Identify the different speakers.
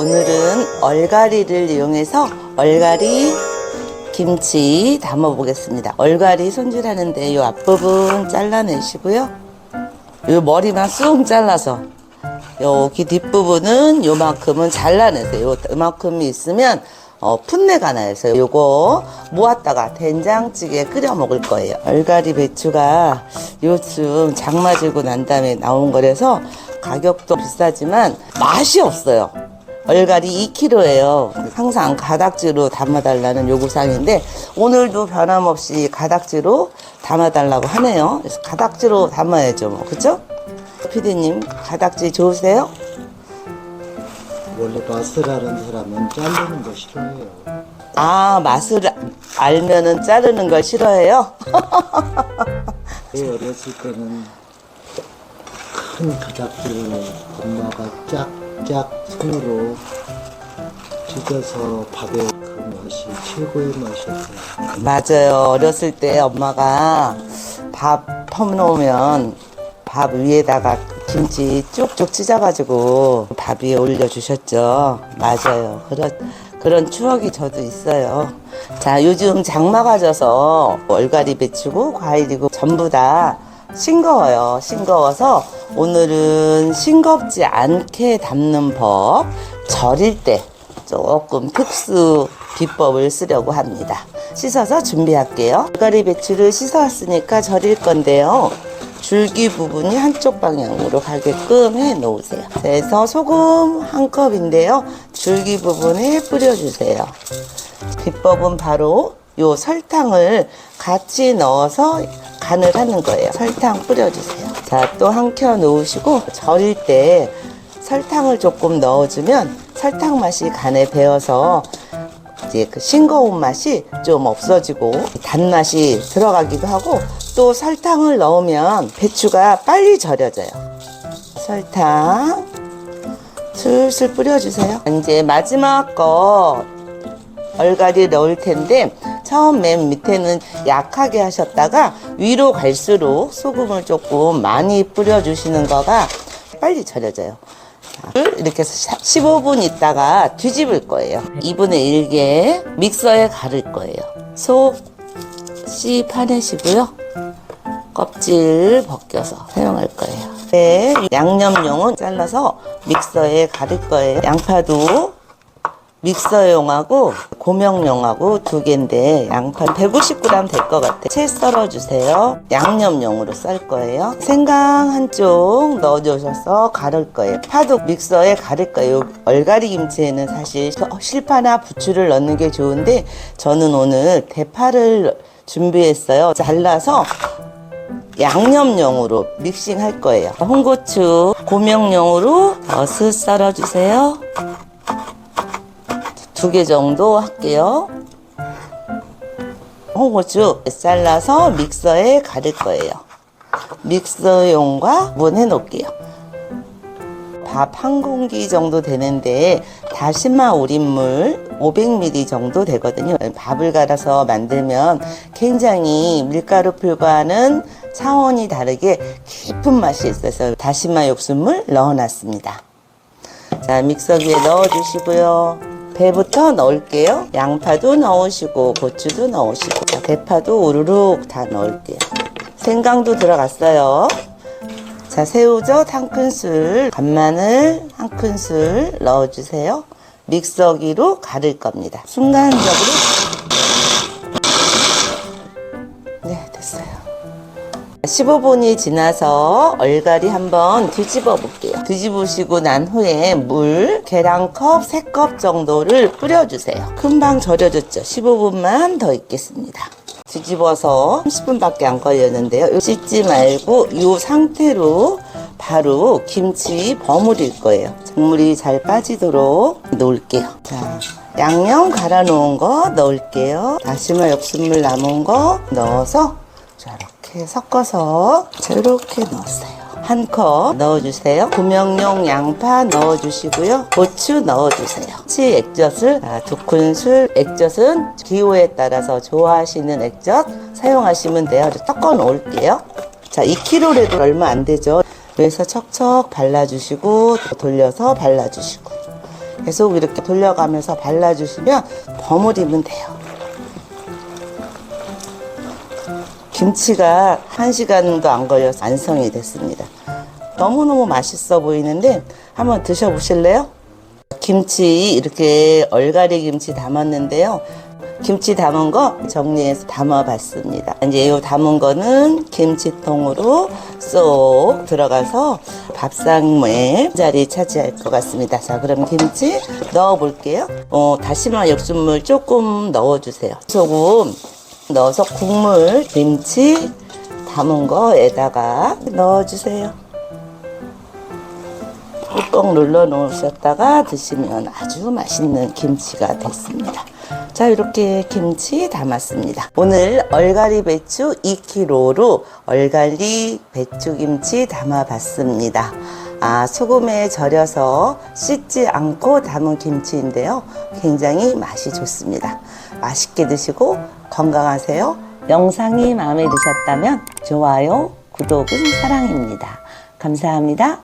Speaker 1: 오늘은 얼갈이를 이용해서 얼갈이 김치 담아 보겠습니다. 얼갈이 손질하는데 이 앞부분 잘라내시고요. 이 머리만 쑥 잘라서 여기 뒷부분은 요만큼은 잘라내세요. 요만큼이 있으면 어, 풋내가. 그래서 요거 모았다가 된장찌개 끓여 먹을 거예요. 얼갈이 배추가 요즘 장마 지고 난 다음에 나온 거라서 가격도 비싸지만 맛이 없어요. 얼갈이 2kg예요. 항상 가닥지로 담아달라는 요구사항인데 오늘도 변함없이 가닥지로 담아달라고 하네요. 그래서 가닥지로 담아야죠, 뭐 그죠? 피디님 가닥지 좋으세요?
Speaker 2: 원래 맛을 아는 사람은 자르는 거 싫어해요.
Speaker 1: 아 맛을 알면은 자르는 걸 싫어해요?
Speaker 2: 제 어렸을 때는 큰 가닥지를 엄마가 짝짝 손으로 찢어서 밥에 그 맛이 최고의 맛이었어요.
Speaker 1: 맞아요. 어렸을 때 엄마가 밥 퍼놓으면 밥 위에다가 김치 쭉쭉 찢어가지고 밥 위에 올려주셨죠. 맞아요. 그런, 그런 추억이 저도 있어요. 자, 요즘 장마가 져서 얼갈이 배추고 과일이고 전부 다 싱거워요. 싱거워서 오늘은 싱겁지 않게 담는 법, 절일 때 조금 특수 비법을 쓰려고 합니다. 씻어서 준비할게요. 얼갈이 배추를 씻어왔으니까 절일 건데요. 줄기 부분이 한쪽 방향으로 가게끔 해 놓으세요. 그래서 소금 한 컵인데요. 줄기 부분에 뿌려주세요. 비법은 바로 요 설탕을 같이 넣어서 간을 하는 거예요. 설탕 뿌려주세요. 자, 또 한 켜 놓으시고 절일 때 설탕을 조금 넣어주면 설탕 맛이 간에 배어서 이제 그 싱거운 맛이 좀 없어지고 단맛이 들어가기도 하고 또 설탕을 넣으면 배추가 빨리 절여져요. 설탕 슬슬 뿌려주세요. 이제 마지막 거 얼갈이 넣을 텐데 처음 맨 밑에는 약하게 하셨다가 위로 갈수록 소금을 조금 많이 뿌려주시는 거가 빨리 절여져요. 자, 이렇게 해서 15분 있다가 뒤집을 거예요. 2분의 1개 믹서에 가를 거예요. 속 씨 파내시고요. 껍질 벗겨서 사용할 거예요. 네, 양념용은 잘라서 믹서에 가를 거예요. 양파도 믹서용하고 고명용하고 두 개인데 양파 150g 될 것 같아요. 채 썰어주세요. 양념용으로 썰 거예요. 생강 한쪽 넣어주셔서 가를 거예요. 파도 믹서에 가를 거예요. 얼갈이 김치에는 사실 실파나 부추를 넣는 게 좋은데 저는 오늘 대파를 준비했어요. 잘라서 양념용으로 믹싱 할 거예요. 홍고추 고명용으로 버섯 썰어주세요. 두 개 정도 할게요. 홍고추 잘라서 믹서에 가를 거예요. 믹서용과 분해 놓을게요. 밥 한 공기 정도 되는데 다시마 우린물 500ml 정도 되거든요. 밥을 갈아서 만들면 굉장히 밀가루 풀과는 차원이 다르게 깊은 맛이 있어서 다시마 육수물 넣어놨습니다. 자, 믹서기에 넣어주시고요. 배부터 넣을게요. 양파도 넣으시고 고추도 넣으시고 자, 대파도 우르륵 다 넣을게요. 생강도 들어갔어요. 자, 새우젓 한 큰술, 간마늘 한 큰술 넣어주세요. 믹서기로 가를 겁니다. 순간적으로 15분이 지나서 얼갈이 한번 뒤집어 볼게요. 뒤집으시고 난 후에 물 계량컵 3컵 정도를 뿌려주세요. 금방 절여졌죠. 15분만 더 있겠습니다. 뒤집어서 30분밖에 안 걸렸는데요. 씻지 말고 이 상태로 바로 김치 버무릴 거예요. 국물이 잘 빠지도록 놓을게요. 자, 양념 갈아 놓은 거 넣을게요. 다시마 육수물 남은 거 넣어서 자, 이렇게 섞어서 이렇게 넣었어요. 한 컵 넣어주세요. 구명용 양파 넣어주시고요. 고추 넣어주세요. 치 액젓을 아, 두 큰술. 액젓은 기호에 따라서 좋아하시는 액젓 사용하시면 돼요. 섞어 놓을게요. 자, 2kg래도 얼마 안 되죠. 그래서 척척 발라주시고 또 돌려서 발라주시고 계속 이렇게 돌려가면서 발라주시면 버무리면 돼요. 김치가 한 시간도 안 걸려서 완성이 됐습니다. 너무너무 맛있어 보이는데 한번 드셔보실래요? 김치 이렇게 얼갈이 김치 담았는데요. 김치 담은 거 정리해서 담아봤습니다. 이제 이 담은 거는 김치통으로 쏙 들어가서 밥상에 자리 차지할 것 같습니다. 자, 그럼 김치 넣어 볼게요. 어, 다시마 육수물 조금 넣어주세요. 소금 넣어서 국물 김치 담은 거에다가 넣어주세요. 꾹꾹 눌러 놓으셨다가 드시면 아주 맛있는 김치가 됐습니다. 자, 이렇게 김치 담았습니다. 오늘 얼갈이 배추 2kg로 얼갈이 배추 김치 담아봤습니다. 아, 소금에 절여서 씻지 않고 담은 김치인데요. 굉장히 맛이 좋습니다. 맛있게 드시고 건강하세요. 영상이 마음에 드셨다면 좋아요, 구독은 사랑입니다. 감사합니다.